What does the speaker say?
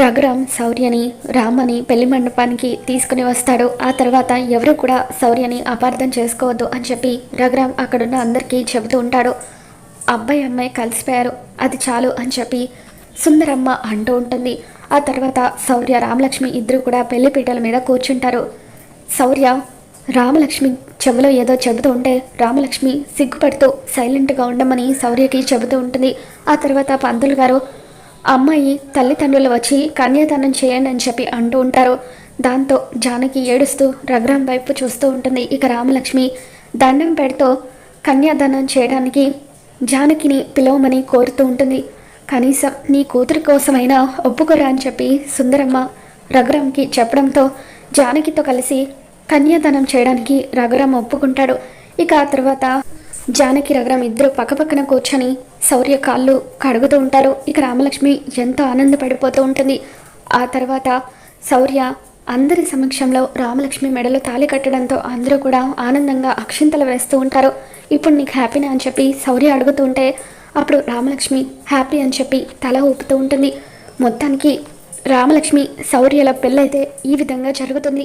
రఘురామ్ శౌర్యని రామని పెళ్ళి మండపానికి తీసుకుని వస్తాడు. ఆ తర్వాత ఎవరు కూడా శౌర్యని అపార్థం చేసుకోవద్దు అని చెప్పి రఘురామ్ అక్కడున్న అందరికీ చెబుతూ ఉంటాడు. అబ్బాయి అమ్మాయి కలిసిపోయారు. అది చాలు అని చెప్పి సుందరమ్మ అంటూ ఉంటుంది. ఆ తర్వాత శౌర్య రామలక్ష్మి ఇద్దరు కూడా పెళ్ళి పీటల మీద కూర్చుంటారు. శౌర్య రామలక్ష్మి చెవిలో ఏదో చెబుతూ ఉంటే రామలక్ష్మి సిగ్గుపడుతూ సైలెంట్గా ఉండమని శౌర్యకి చెబుతూ ఉంటుంది. ఆ తర్వాత పంతులు గారు అమ్మాయి తల్లిదండ్రులు వచ్చి కన్యాదానం చేయండి అని చెప్పి అంటూ ఉంటారు. దాంతో జానకి ఏడుస్తూ రఘురాం వైపు చూస్తూ ఉంటుంది. ఇక రామలక్ష్మి దండం పెడుతూ కన్యాదానం చేయడానికి జానకిని పిలవమని కోరుతూ ఉంటుంది. కనీసం నీ కూతురి కోసమైనా ఒప్పుకోరా అని చెప్పి సుందరమ్మ రఘురామ్కి చెప్పడంతో జానకితో కలిసి కన్యాదానం చేయడానికి రఘురామ్ ఒప్పుకుంటాడు. ఇక ఆ తర్వాత జానకి రఘురాం ఇద్దరు పక్కపక్కన కూర్చొని శౌర్య కాళ్ళు కడుగుతూ ఉంటారు. ఇక రామలక్ష్మి ఎంతో ఆనందపడిపోతూ ఉంటుంది. ఆ తర్వాత శౌర్య అందరి సమక్షంలో రామలక్ష్మి మెడలో తాళి కట్టడంతో అందరూ కూడా ఆనందంగా అక్షింతలు వేస్తూ ఉంటారు. ఇప్పుడు నీకు హ్యాపీనా అని చెప్పి శౌర్య అడుగుతూ ఉంటే అప్పుడు రామలక్ష్మి హ్యాపీ అని చెప్పి తల ఊపుతూ ఉంటుంది. మొత్తానికి రామలక్ష్మి శౌర్యల పెళ్ళైతే ఈ విధంగా జరుగుతుంది.